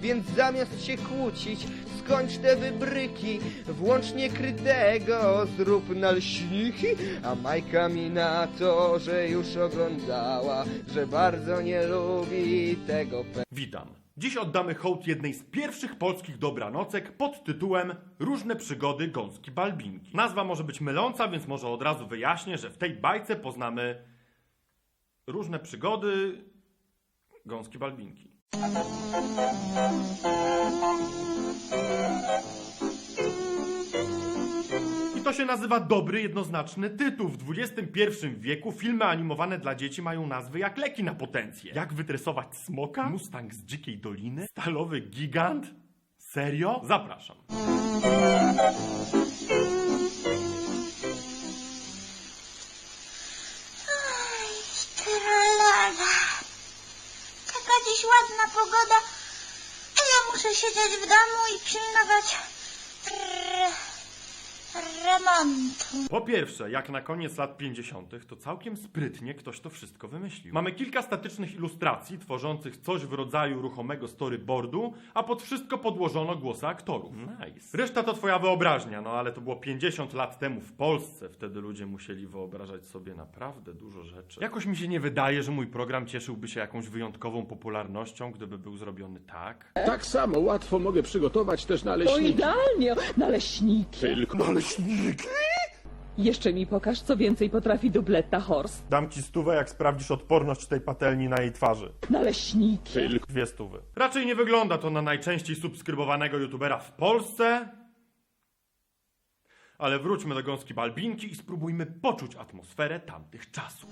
Więc zamiast się kłócić, skończ te wybryki, włącznie krytego zrób naleśniki. A Majka mi na to, że już oglądała, że bardzo nie lubi tego pe... Witam. Dziś oddamy hołd jednej z pierwszych polskich dobranocek pod tytułem Różne przygody gąski Balbinki. Nazwa może być myląca, więc może od razu wyjaśnię, że w tej bajce poznamy różne przygody gąski Balbinki. I to się nazywa dobry, jednoznaczny tytuł. W XXI wieku filmy animowane dla dzieci mają nazwy jak leki na potencję. Jak wytresować smoka? Mustang z dzikiej doliny? Stalowy gigant? Serio? Zapraszam. Siedzieć w domu i pilnować Po pierwsze, jak na koniec lat 50., to całkiem sprytnie ktoś to wszystko wymyślił. Mamy kilka statycznych ilustracji tworzących coś w rodzaju ruchomego storyboardu, a pod wszystko podłożono głosy aktorów. Nice. Reszta to twoja wyobraźnia, no ale to było 50 lat temu w Polsce. Wtedy ludzie musieli wyobrażać sobie naprawdę dużo rzeczy. Jakoś mi się nie wydaje, że mój program cieszyłby się jakąś wyjątkową popularnością, gdyby był zrobiony tak. Tak samo łatwo mogę przygotować też To naleśniki. idealnie, naleśniki. Tylko Naleśniki! Jeszcze mi pokaż, co więcej potrafi dubletta Horse. Dam ci stówę, jak sprawdzisz odporność tej patelni na jej twarzy. Naleśniki. tylko Dwie stówy. Raczej nie wygląda to na najczęściej subskrybowanego youtubera w Polsce. Ale wróćmy do gąski Balbinki i spróbujmy poczuć atmosferę tamtych czasów.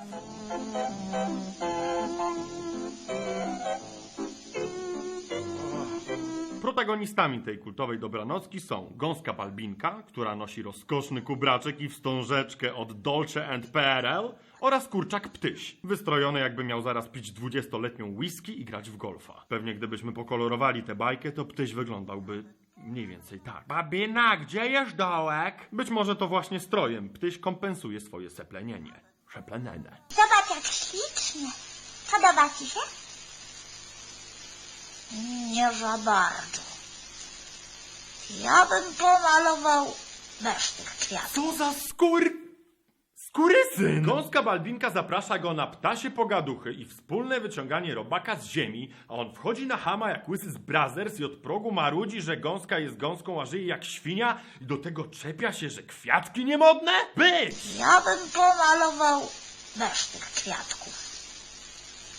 Protagonistami tej kultowej dobranocki są gąska Balbinka, która nosi rozkoszny kubraczek i wstążeczkę od Dolce PRL oraz kurczak Ptyś, wystrojony jakby miał zaraz pić 20-letnią whisky i grać w golfa. Pewnie gdybyśmy pokolorowali tę bajkę, to Ptyś wyglądałby mniej więcej tak. Babina, gdzie jest dołek? Być może to właśnie strojem Ptyś kompensuje swoje seplenienie. Szeplenienie. Zobacz, jak ślicznie. Podoba ci się? Nie za bardzo. Ja bym pomalował bez tych kwiatów. Co za skór... Skurysyn! Gąska Balbinka zaprasza go na ptasie pogaduchy i wspólne wyciąganie robaka z ziemi, a on wchodzi na hama jak łysy z Brazers i od progu marudzi, że gąska jest gąską, a żyje jak świnia i do tego czepia się, że kwiatki niemodne? Być! Ja bym pomalował bez tych kwiatków.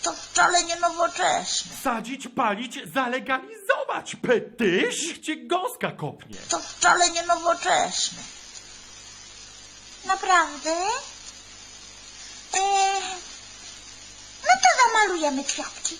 To wcale nie nowoczesne. Sadzić, palić, zalegalizować! Petyś? Niech cię gąska kopnie! To wcale nie nowoczesne. Naprawdę? Eee, no to zamalujemy kwiatki.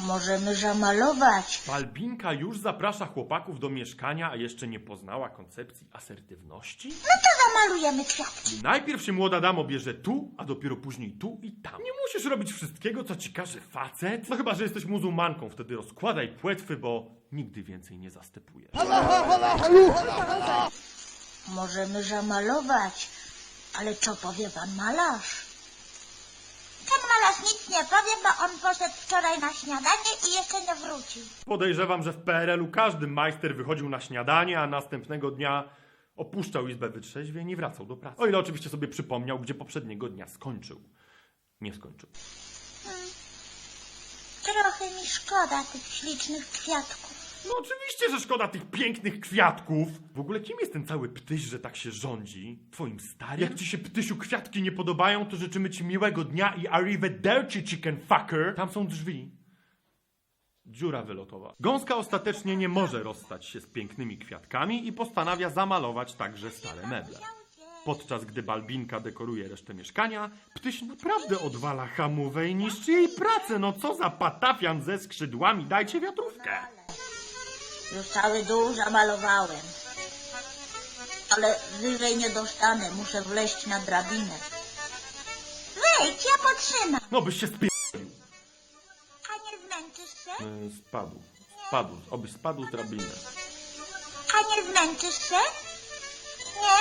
Możemy zamalować. Balbinka już zaprasza chłopaków do mieszkania, a jeszcze nie poznała koncepcji asertywności? No to zamalujemy kwiatki. Najpierw się młoda damo bierze tu, a dopiero później tu i tam. Nie musisz robić wszystkiego, co ci każe facet. No chyba, że jesteś muzułmanką, wtedy rozkładaj płetwy, bo nigdy więcej nie zastępujesz. Możemy zamalować. Ale co powie pan malarz? Ten malarz nic nie powie, bo on poszedł wczoraj na śniadanie i jeszcze nie wrócił. Podejrzewam, że w PRL-u każdy majster wychodził na śniadanie, a następnego dnia opuszczał izbę wytrzeźwień i wracał do pracy. O ile oczywiście sobie przypomniał, gdzie poprzedniego dnia skończył. Nie skończył. Trochę mi szkoda tych ślicznych kwiatków. No oczywiście, że szkoda tych pięknych kwiatków. W ogóle kim jest ten cały ptyś, że tak się rządzi? Twoim starym? Jak ci się ptysiu kwiatki nie podobają, to życzymy ci miłego dnia i arrivederci chicken fucker. Tam są drzwi. Dziura wylotowa. Gąska ostatecznie nie może rozstać się z pięknymi kwiatkami i postanawia zamalować także stare meble. Podczas gdy Balbinka dekoruje resztę mieszkania, Ptyś naprawdę odwala hamówę i niszczy jej pracę. No co za patafian ze skrzydłami, dajcie wiatrówkę. Już cały dół zamalowałem. Ale wyżej nie dostanę, muszę wleźć na drabinę. Wejdź, ja potrzymam. No byś się spie... A nie zmęczysz się? E, Spadł. Spadł. Obyś spadł z drabiny. A nie zmęczysz się? Nie,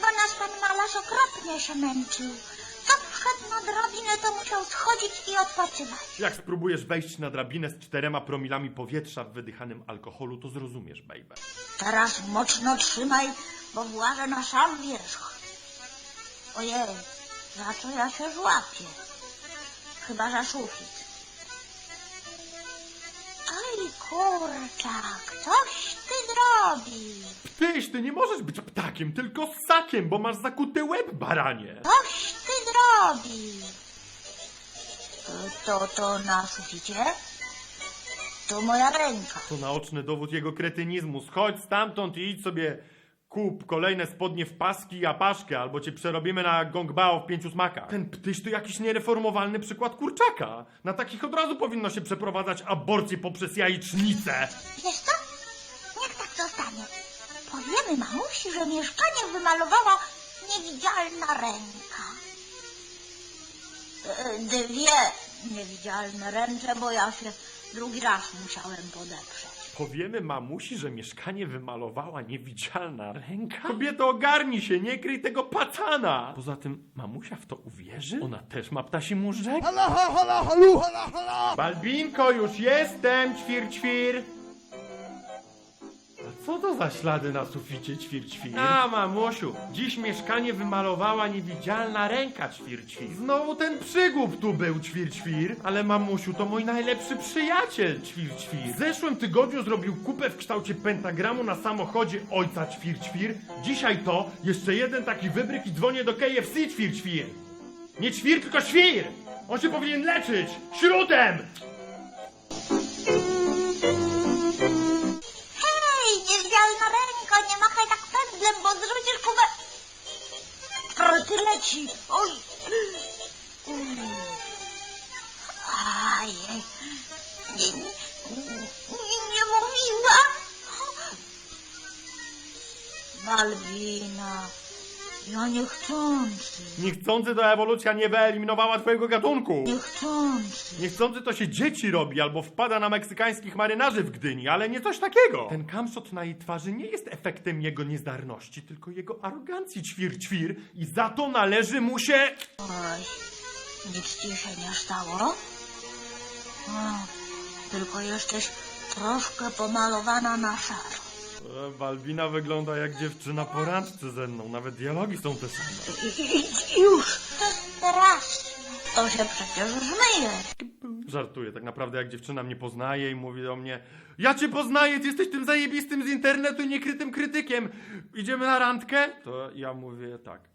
bo nasz pan malarz okropnie się męczył. To wszedł na drabinę, to musiał schodzić i odpoczywać. Jak spróbujesz wejść na drabinę z czterema promilami powietrza w wydychanym alkoholu, to zrozumiesz, baby. Teraz mocno trzymaj, bo włażę na sam wierzch. Ojej, za co ja się złapię? Chyba za sufit. Aj, kurczak, coś ty zrobił. Tyś, ty nie możesz być ptakiem, tylko ssakiem, bo masz zakuty łeb, baranie. Coś ty zrobił. To, to na suficie? To moja ręka. To naoczny dowód jego kretynizmu. Schodź stamtąd i idź sobie kup kolejne spodnie w paski i apaszkę, albo cię przerobimy na gongbao w pięciu smakach. Ten ptyś to jakiś niereformowalny przykład kurczaka. Na takich od razu powinno się przeprowadzać aborcję poprzez jajecznicę. Wiesz co? Niech tak zostanie. Powiemy mamusi, że mieszkanie wymalowała niewidzialna ręka. E, Dwie niewidzialne ręce, bo ja się drugi raz musiałem podeprzeć. Powiemy mamusi, że mieszkanie wymalowała niewidzialna ręka? Kobieto, ogarnij się, nie kryj tego pacana! Poza tym, mamusia w to uwierzy? Ona też ma ptasi móżdżek? Hala, hala, hala, halu, hala, hala! Balbinko, już jestem, ćwir, ćwir. Co to za ślady na suficie, ćwir, ćwir? A, mamusiu, dziś mieszkanie wymalowała niewidzialna ręka, ćwir, ćwir. Znowu ten przygłup tu był, ćwir, ćwir. Ale mamusiu, to mój najlepszy przyjaciel, ćwir, ćwir. W zeszłym tygodniu zrobił kupę w kształcie pentagramu na samochodzie ojca, ćwir, ćwir. Dzisiaj to jeszcze jeden taki wybryk i dzwonię do KFC, ćwir, ćwir. Nie ćwir, tylko świr! On się powinien leczyć! Śródem! Niewidzialna ręko, nie machaj tak pędzlem, bo zrzucisz kubę. Kroty leci. Oj. Ajej. Nie, nie, nie mówiła. Malwina, ja niechcący, Niechcący to ewolucja nie wyeliminowała twojego gatunku. niechcący. Niechcący to się dzieci robi albo wpada na meksykańskich marynarzy w Gdyni, ale nie coś takiego. Ten kamszot na jej twarzy nie jest efektem jego niezdarności, tylko jego arogancji ćwir ćwir i za to należy mu się... Oj, nic ci się nie stało? O, tylko jesteś troszkę pomalowana na szaro. E, Balbina wygląda jak dziewczyna po randce ze mną, nawet dialogi są te same. Już! Teraz to się przecież zmyje. Żartuję, tak naprawdę jak dziewczyna mnie poznaje i mówi do mnie Ja cię poznaję, ty jesteś tym zajebistym z internetu i niekrytym krytykiem. Idziemy na randkę? To ja mówię tak.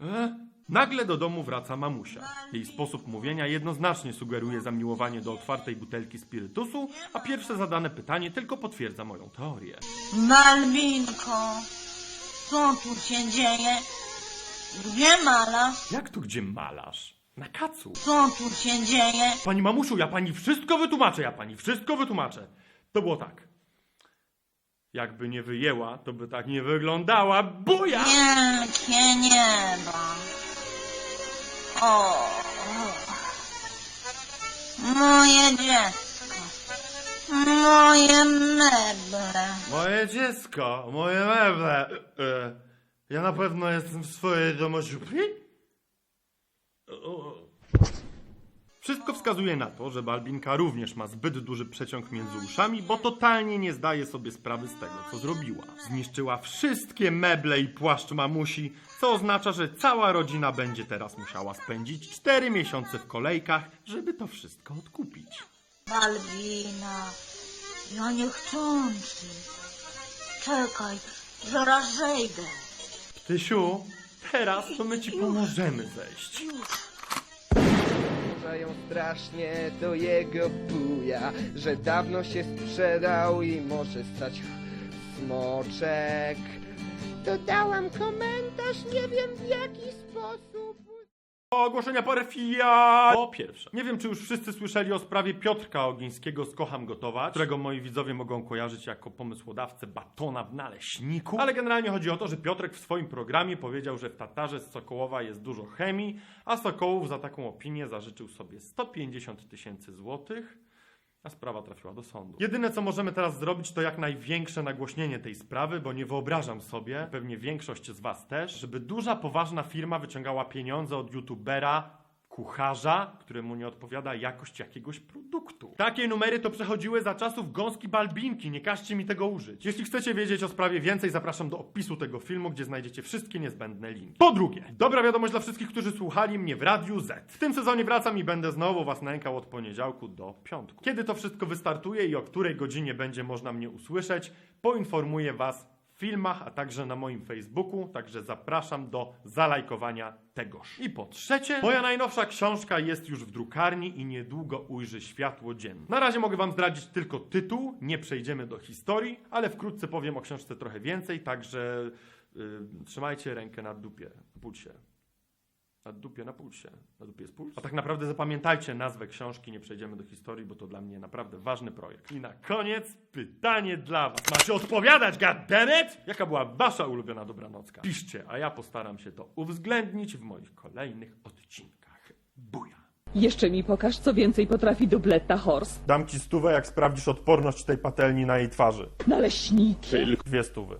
E? Nagle do domu wraca mamusia. Jej sposób mówienia jednoznacznie sugeruje zamiłowanie do otwartej butelki spirytusu, a pierwsze zadane pytanie tylko potwierdza moją teorię. Malwinko, co tu się dzieje? Gdzie malarz? Jak tu gdzie malarz? Na kacu. Co tu się dzieje? Pani mamusiu, ja pani wszystko wytłumaczę, ja pani wszystko wytłumaczę. To było tak. Jakby nie wyjęła, to by tak nie wyglądała. Buja! Wielkie nieba. O, moje dziecko. Moje meble. Moje dziecko, moje meble. E, ja na pewno jestem w swojej domożupi? Wszystko wskazuje na to, że Balbinka również ma zbyt duży przeciąg między uszami, bo totalnie nie zdaje sobie sprawy z tego, co zrobiła. Zniszczyła wszystkie meble i płaszcz mamusi, co oznacza, że cała rodzina będzie teraz musiała spędzić 4 miesiące w kolejkach, żeby to wszystko odkupić. Malwina, ja niechcący. Czekaj, zaraz zejdę. Tysiu, teraz to my ci pomożemy zejść. Że ją strasznie do jego buja, że dawno się sprzedał i może stać smoczek. Dodałam komentarz, nie wiem w jaki sposób. Ogłoszenia parafia! Po pierwsze, nie wiem czy już wszyscy słyszeli o sprawie Piotrka Ogińskiego z Kocham Gotować, którego moi widzowie mogą kojarzyć jako pomysłodawcę batona w naleśniku. Ale generalnie chodzi o to, że Piotrek w swoim programie powiedział, że w Tatarze z Sokołowa jest dużo chemii, a Sokołów za taką opinię zażyczył sobie 150 tysięcy złotych. A sprawa trafiła do sądu. Jedyne co możemy teraz zrobić to jak największe nagłośnienie tej sprawy, bo nie wyobrażam sobie, pewnie większość z was też, żeby duża, poważna firma wyciągała pieniądze od youtubera, kucharza, któremu nie odpowiada jakość jakiegoś produktu. Takie numery to przechodziły za czasów gąski balbinki, nie każcie mi tego użyć. Jeśli chcecie wiedzieć o sprawie więcej, zapraszam do opisu tego filmu, gdzie znajdziecie wszystkie niezbędne linki. Po drugie, dobra wiadomość dla wszystkich, którzy słuchali mnie w Radiu Z. W tym sezonie wracam i będę znowu was nękał od poniedziałku do piątku. Kiedy to wszystko wystartuje i o której godzinie będzie można mnie usłyszeć, poinformuję was filmach, a także na moim Facebooku, także zapraszam do zalajkowania tegoż. I po trzecie, moja najnowsza książka jest już w drukarni i niedługo ujrzy światło dzienne. Na razie mogę wam zdradzić tylko tytuł, nie przejdziemy do historii, ale wkrótce powiem o książce trochę więcej, także yy, trzymajcie rękę na dupie, pulsie. Na dupie, na pulsie. Na dupie jest puls. A tak naprawdę zapamiętajcie nazwę książki, nie przejdziemy do historii, bo to dla mnie naprawdę ważny projekt. I na koniec pytanie dla was. Macie odpowiadać, goddammit! Jaka była wasza ulubiona dobranocka? Piszcie, a ja postaram się to uwzględnić w moich kolejnych odcinkach. Buja! Jeszcze mi pokaż, co więcej potrafi dubletta Horse. Dam ci stówę, jak sprawdzisz odporność tej patelni na jej twarzy. Naleśniki. Dwie stówy.